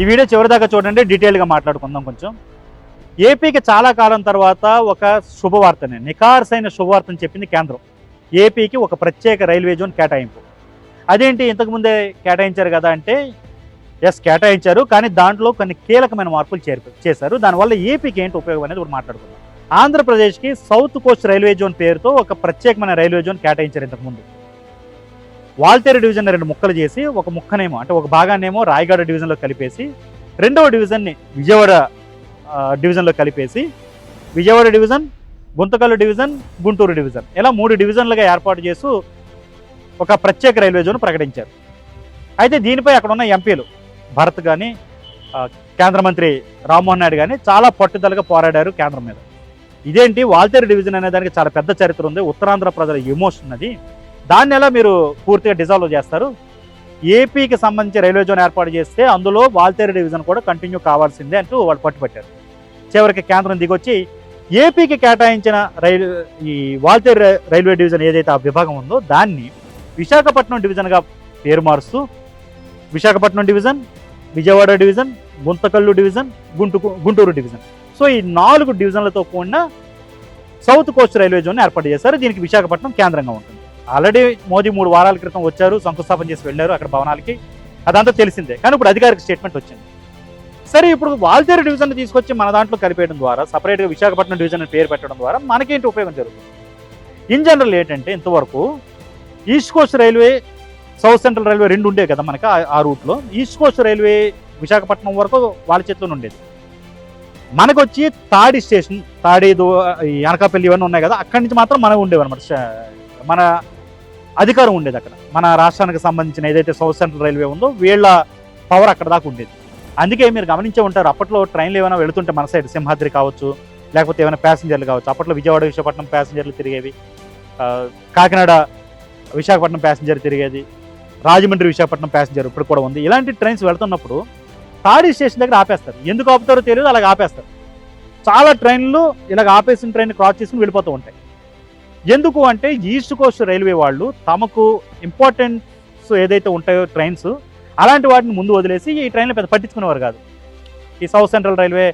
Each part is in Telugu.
ఈ వీడియో చివరిదాకా చూడండి డీటెయిల్గా మాట్లాడుకుందాం కొంచెం. ఏపీకి చాలా కాలం తర్వాత ఒక శుభవార్తని నిఖార్సైన శుభవార్తని చెప్పింది కేంద్రం. ఏపీకి ఒక ప్రత్యేక రైల్వే జోన్ కేటాయింపు. అదేంటి ఇంతకుముందే కేటాయించారు కదా అంటే ఎస్ కేటాయించారు కానీ దాంట్లో కొన్ని కీలకమైన మార్పులు చేర్పు చేశారు. దానివల్ల ఏపీకి ఏంటి ఉపయోగం అనేది కూడా మాట్లాడుకుందాం. ఆంధ్రప్రదేశ్కి సౌత్ కోస్ట్ రైల్వే జోన్ పేరుతో ఒక ప్రత్యేకమైన రైల్వే జోన్ కేటాయించారు ఇంతకుముందు వాల్తేరు డివిజన్ రెండు ముక్కలు చేసి ఒక ముక్కనేమో అంటే ఒక భాగాన్నేమో రాయగడ డివిజన్లో కలిపేసి రెండవ డివిజన్ని విజయవాడ డివిజన్లో కలిపేసి Vijayawada division Guntakal division Guntur division ఇలా మూడు డివిజన్లుగా ఏర్పాటు చేస్తూ ఒక ప్రత్యేక రైల్వే జోన్ ప్రకటించారు. అయితే దీనిపై అక్కడ ఉన్న ఎంపీలు భరత్ కానీ కేంద్ర మంత్రి రామ్మోహన్ నాయుడు కానీ చాలా పట్టుదలగా పోరాడారు కేంద్రం మీద. ఇదేంటి వాల్తేరు డివిజన్ అనే దానికి చాలా పెద్ద చరిత్ర ఉంది. ఉత్తరాంధ్ర ప్రజల ఎమోషన్ అది. దాన్ని ఎలా మీరు పూర్తిగా డిజాల్వ్ చేస్తారు? ఏపీకి సంబంధించి రైల్వే జోన్ ఏర్పాటు చేస్తే అందులో వాల్తేరు డివిజన్ కూడా కంటిన్యూ కావాల్సిందే అంటూ వాళ్ళు పట్టుపట్టారు చివరికి కేంద్రం దిగొచ్చి ఏపీకి కేటాయించిన రైలు ఈ వాల్తేరు రైల్వే డివిజన్ ఏదైతే ఆ విభాగం ఉందో దాన్ని విశాఖపట్నం డివిజన్గా పేరు మారుస్తూ Visakhapatnam division Vijayawada division Guntakal division గుంటు Guntur division. So ఈ నాలుగు డివిజన్లతో కూడిన సౌత్ కోస్ట్ రైల్వే జోన్ ఏర్పాటు చేశారు. దీనికి విశాఖపట్నం కేంద్రంగా ఉంటుంది. ఆల్రెడీ మోదీ మూడు వారాల క్రితం వచ్చారు శంకుస్థాపన చేసి వెళ్ళారు అక్కడ భవనాలకి. అదంతా తెలిసిందే కానీ ఇప్పుడు అధికారిక స్టేట్మెంట్ వచ్చింది. సరే ఇప్పుడు వాల్తేరు డివిజన్ తీసుకొచ్చి మన దాంట్లో కలిపేయడం ద్వారా సపరేట్గా విశాఖపట్నం డివిజన్ పేరు పెట్టడం ద్వారా మనకేంటి ఉపయోగం జరుగుతుంది? ఇన్ జనరల్ ఏంటంటే ఇంతవరకు east coast railway south central railway రెండు ఉండే కదా మనకి ఆ- ఆ రూట్లో. ఈస్ట్ కోస్ట్ రైల్వే విశాఖపట్నం వరకు వాళ్ళ చేతిలోనే ఉండేది. మనకొచ్చి తాడి స్టేషన్ తాడి దో- ఈ అనకాపల్లి ఇవన్నీ ఉన్నాయి కదా అక్కడి నుంచి మాత్రం మనకు ఉండేవన్నమాట మన అధికారం ఉండేది అక్కడ. మన రాష్ట్రానికి సంబంధించిన ఏదైతే సౌత్ సెంట్రల్ రైల్వే ఉందో వీళ్ళ పవర్ అక్కడ దాకా ఉండేది. అందుకే మీరు గమనించే ఉంటారు అప్పట్లో ట్రైన్లు ఏమైనా వెళుతుంటే మన సైడ్ సింహాద్రి కావచ్చు లేకపోతే ఏమైనా ప్యాసింజర్లు కావచ్చు అప్పట్లో విజయవాడ విశాఖపట్నం ప్యాసింజర్లు తిరిగేవి. కాకినాడ విశాఖపట్నం ప్యాసింజర్ తిరిగేది. రాజమండ్రి విశాఖపట్నం ప్యాసింజర్ ఇప్పుడు కూడా ఉంది. ఇలాంటి ట్రైన్స్ వెళ్తున్నప్పుడు తాడి స్టేషన్ దగ్గర ఆపేస్తారు. ఎందుకు ఆపుతారో తెలియదు అలాగ ఆపేస్తారు. చాలా ట్రైన్లు ఇలాగ ఆపేసిన ట్రైన్ క్రాస్ చేసుకుని వెళ్ళిపోతూ ఉంటాయి. ఎందుకు అంటే ఈస్ట్ కోస్ట్ రైల్వే వాళ్ళు తమకు ఇంపార్టెన్స్ ఏదైతే ఉంటాయో ట్రైన్స్ అలాంటి వాటిని ముందు వదిలేసి ఈ ట్రైన్లు పెద్ద పట్టించుకునేవారు కాదు. ఈ సౌత్ సెంట్రల్ రైల్వే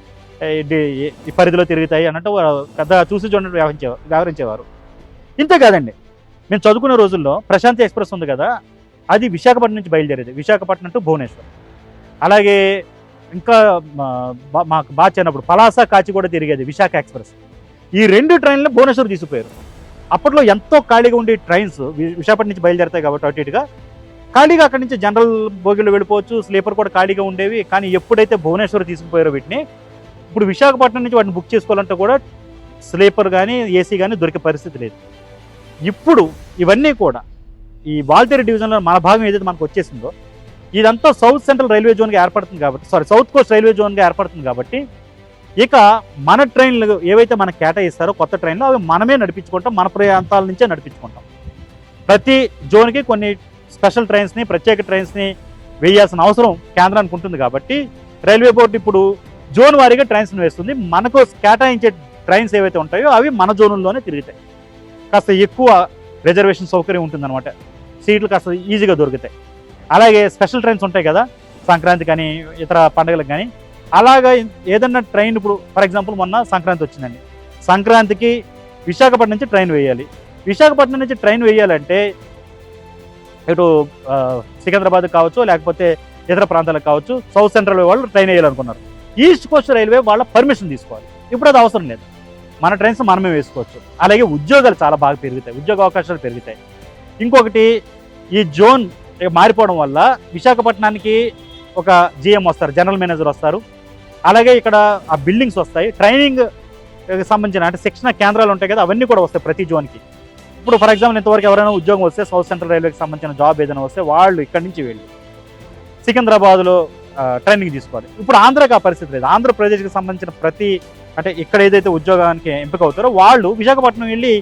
ఈ పరిధిలో తిరుగుతాయి అన్నట్టు పెద్ద చూసి చూడండి వ్యవహరించే వ్యవహరించేవారు. ఇంతే కాదండి. మేము చదువుకునే రోజుల్లో ప్రశాంతి ఎక్స్ప్రెస్ ఉంది కదా అది విశాఖపట్నం నుంచి బయలుదేరేది. విశాఖపట్నం టు భువనేశ్వర్. అలాగే ఇంకా బా- మాకు బాగా చిన్నప్పుడు పలాస కాచి కూడా తిరిగేది విశాఖ ఎక్స్ప్రెస్. ఈ రెండు ట్రైన్లు భువనేశ్వర్ తీసుకుపోయారు. అప్పట్లో ఎంతో ఖాళీగా ఉండే ట్రైన్స్ విశాఖపట్నం నుంచి బయలుదేరుతాయి కాబట్టి అటు ఇటుగా. ఖాళీగా అక్కడి నుంచి జనరల్ బోగిలో వెళ్ళిపోవచ్చు స్లీపర్ కూడా ఖాళీగా ఉండేవి కానీ ఎప్పుడైతే భువనేశ్వర్ తీసుకుపోయారో వీటిని ఇప్పుడు విశాఖపట్నం నుంచి వాటిని బుక్ చేసుకోవాలంటే కూడా స్లీపర్ కానీ ఏసీ కానీ దొరికే పరిస్థితి లేదు. ఇప్పుడు ఇవన్నీ కూడా ఈ వాల్తేరి డివిజన్లో మన భాగం ఏదైతే మనకు వచ్చేసిందో ఇదంతా సౌత్ సెంట్రల్ రైల్వే జోన్గా ఏర్పడుతుంది కాబట్టి సారీ సౌత్ కోస్ట్ రైల్వే జోన్గా ఏర్పడుతుంది కాబట్టి ఇక మన ట్రైన్లు ఏవైతే మనకు కేటాయిస్తారో కొత్త ట్రైన్లు అవి మనమే నడిపించుకుంటాం మన ప్రాంతాల నుంచే నడిపించుకుంటాం. ప్రతి జోన్కి కొన్ని స్పెషల్ ట్రైన్స్ని ప్రత్యేక ట్రైన్స్ని వేయాల్సిన అవసరం కేంద్రానికి ఉంటుంది కాబట్టి రైల్వే బోర్డు ఇప్పుడు జోన్ వారీగా ట్రైన్స్ని వేస్తుంది. మనకు కేటాయించే ట్రైన్స్ ఏవైతే ఉంటాయో అవి మన జోనుల్లోనే తిరుగుతాయి. కాస్త ఎక్కువ రిజర్వేషన్ సౌకర్యం ఉంటుందన్నమాట. సీట్లు కాస్త ఈజీగా దొరుకుతాయి. అలాగే స్పెషల్ ట్రైన్స్ ఉంటాయి కదా సంక్రాంతి కానీ ఇతర పండుగలకు కానీ. అలాగా ఏదన్నా ట్రైన్ ఇప్పుడు ఫర్ ఎగ్జాంపుల్ మొన్న సంక్రాంతి వచ్చిందండి. సంక్రాంతికి విశాఖపట్నం నుంచి ట్రైన్ వేయాలి. విశాఖపట్నం నుంచి ట్రైన్ వేయాలంటే ఇటు సికింద్రాబాద్ కావచ్చు లేకపోతే ఇతర ప్రాంతాలకు కావచ్చు సౌత్ సెంట్రల్ వాళ్ళు ట్రైన్ వేయాలనుకున్నారు. ఈస్ట్ కోస్ట్ రైల్వే వాళ్ళ పర్మిషన్ తీసుకోవాలి. ఇప్పుడు అది అవసరం లేదు. మన ట్రైన్స్ మనమే వేసుకోవచ్చు. అలాగే ఉద్యోగాలు చాలా బాగా పెరుగుతాయి. ఉద్యోగ అవకాశాలు పెరుగుతాయి. ఇంకొకటి ఈ జోన్ మారిపోవడం వల్ల విశాఖపట్నానికి ఒక జిఎం వస్తారు జనరల్ మేనేజర్ వస్తారు. అలాగే ఇక్కడ ఆ బిల్డింగ్స్ వస్తాయి. ట్రైనింగ్ సంబంధించిన అంటే శిక్షణ కేంద్రాలు ఉంటాయి కదా అవన్నీ కూడా వస్తాయి ప్రతి జోన్కి. ఇప్పుడు ఫర్ ఎగ్జాంపుల్ ఇంతవరకు ఎవరైనా ఉద్యోగం వస్తే సౌత్ సెంట్రల్ రైల్వేకి సంబంధించిన జాబ్ ఏదైనా వస్తే వాళ్ళు ఇక్కడి నుంచి వెళ్ళి సికింద్రాబాద్లో ట్రైనింగ్ తీసుకోవాలి. ఇప్పుడు ఆంధ్రాకి ఆ పరిస్థితి లేదు. ఆంధ్రప్రదేశ్కి సంబంధించిన ప్రతి అంటే ఇక్కడ ఏదైతే ఉద్యోగానికి ఎంపిక అవుతారో వాళ్ళు విశాఖపట్నం వెళ్ళి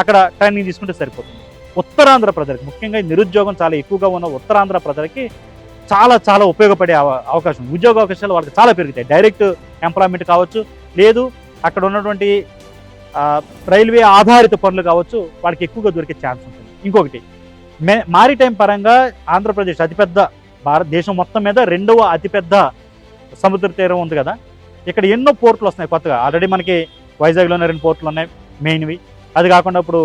అక్కడ ట్రైనింగ్ తీసుకుంటే సరిపోతుంది. ఉత్తరాంధ్ర ప్రజలకు ముఖ్యంగా నిరుద్యోగం చాలా ఎక్కువగా ఉన్న ఉత్తరాంధ్ర ప్రజలకి చాలా చాలా ఉపయోగపడే అవ- అవకాశం. ఉద్యోగ అవకాశాలు వాళ్ళకి చాలా పెరుగుతాయి. డైరెక్ట్ ఎంప్లాయ్మెంట్ కావచ్చు లేదు అక్కడ ఉన్నటువంటి రైల్వే ఆధారిత పనులు కావచ్చు వాళ్ళకి ఎక్కువగా దొరికే ఛాన్స్ ఉంటుంది. ఇంకొకటి మే మారిటైం పరంగా ఆంధ్రప్రదేశ్ అతిపెద్ద భారతదేశం మొత్తం మీద రెండవ అతిపెద్ద సముద్ర తీరం ఉంది కదా. ఇక్కడ ఎన్నో పోర్ట్లు వస్తున్నాయి కొత్తగా. ఆల్రెడీ మనకి వైజాగ్లోనే రెండు పోర్ట్లు ఉన్నాయి మెయిన్వి. అది కాకుండా ఇప్పుడు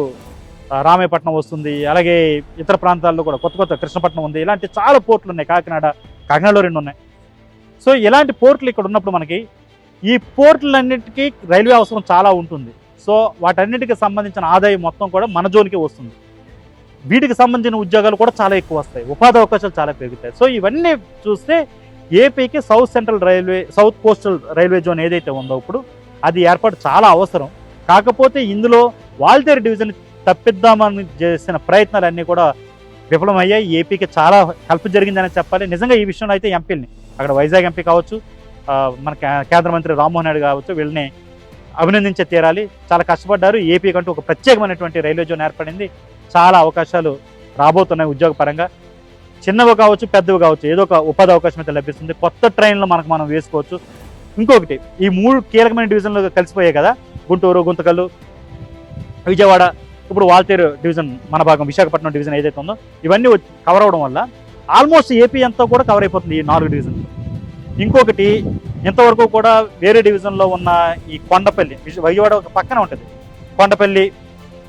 రామేపట్నం వస్తుంది. అలాగే ఇతర ప్రాంతాల్లో కూడా కొత్త కొత్త కృష్ణపట్నం ఉంది. ఇలాంటి చాలా పోర్ట్లు ఉన్నాయి. కాకినాడ కాకినాడలో రెండు ఉన్నాయి. సో ఇలాంటి పోర్ట్లు ఇక్కడ ఉన్నప్పుడు మనకి ఈ పోర్ట్లన్నిటికీ రైల్వే అవసరం చాలా ఉంటుంది. సో వాటన్నిటికి సంబంధించిన ఆదాయం మొత్తం కూడా మన జోన్కి వస్తుంది. వీటికి సంబంధించిన ఉద్యోగాలు కూడా చాలా ఎక్కువ వస్తాయి. ఉపాధి అవకాశాలు చాలా పెరుగుతాయి. సో ఇవన్నీ చూస్తే ఏపీకి south central railway south coastal railway zone ఏదైతే ఉందో ఇప్పుడు అది ఏర్పాటు చాలా అవసరం. కాకపోతే ఇందులో వాల్తేరు డివిజన్ తప్పిద్దామని చేసిన ప్రయత్నాలన్నీ కూడా విఫలమయ్యాయి. ఏపీకి చాలా హెల్ప్ జరిగిందని చెప్పాలి. నిజంగా ఈ విషయంలో అయితే ఎంపీని అక్కడ వైజాగ్ ఎంపీ కావచ్చు మన కేంద్ర మంత్రి రామ్మోహన్ నాయుడు కావచ్చు వీళ్ళని అభినందించే తీరాలి. చాలా కష్టపడ్డారు. ఏపీ కంటూ ఒక ప్రత్యేకమైనటువంటి రైల్వే జోన్ ఏర్పడింది. చాలా అవకాశాలు రాబోతున్నాయి ఉద్యోగ పరంగా. చిన్నవి కావచ్చు పెద్దవి కావచ్చు ఏదో ఒక ఉపాధి అవకాశం అయితే లభిస్తుంది. కొత్త ట్రైన్లు మనకు మనం వేసుకోవచ్చు. ఇంకొకటి ఈ మూడు కీలకమైన డివిజన్లు కలిసిపోయాయి కదా. గుంటూరు గుంతకల్లు విజయవాడ ఇప్పుడు వాల్తేరు డివిజన్ మన భాగం విశాఖపట్నం డివిజన్ ఏదైతే ఉందో ఇవన్నీ కవర్ అవడం వల్ల ఆల్మోస్ట్ ఏపీ అంతా కూడా కవర్ అయిపోతుంది ఈ నాలుగు డివిజన్ ఇంకొకటి ఇంతవరకు కూడా వేరే డివిజన్లో ఉన్న ఈ కొండపల్లి విజ- విజయవాడ ఒక పక్కన ఉంటుంది. కొండపల్లి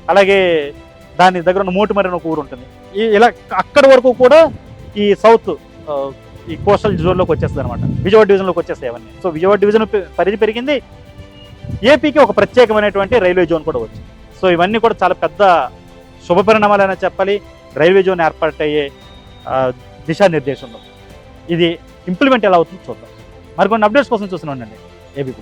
అలాగే దాని దగ్గర ఉన్న మూటిమరి ఒక ఊరు ఉంటుంది. ఈ ఇలా అక్కడి వరకు కూడా ఈ సౌత్ ఈ కోస్టల్ జోన్లోకి వచ్చేస్తుంది అనమాట విజయవాడ డివిజన్లోకి వచ్చేస్తాయి అవన్నీ. సో విజయవాడ డివిజన్ పరిధి పెరిగింది. ఏపీకి ఒక ప్రత్యేకమైనటువంటి రైల్వే జోన్ కూడా వచ్చింది. సో ఇవన్నీ కూడా చాలా పెద్ద శుభ పరిణామాలైనా చెప్పాలి. రైల్వే జోన్ ఏర్పాటయ్యే దిశానిర్దేశంలో. ఇది ఇంప్లిమెంట్ ఎలా అవుతుందో చూద్దాం. మరికొన్ని అప్డేట్స్ కోసం చూస్తున్నాం అండి ఏబీపీ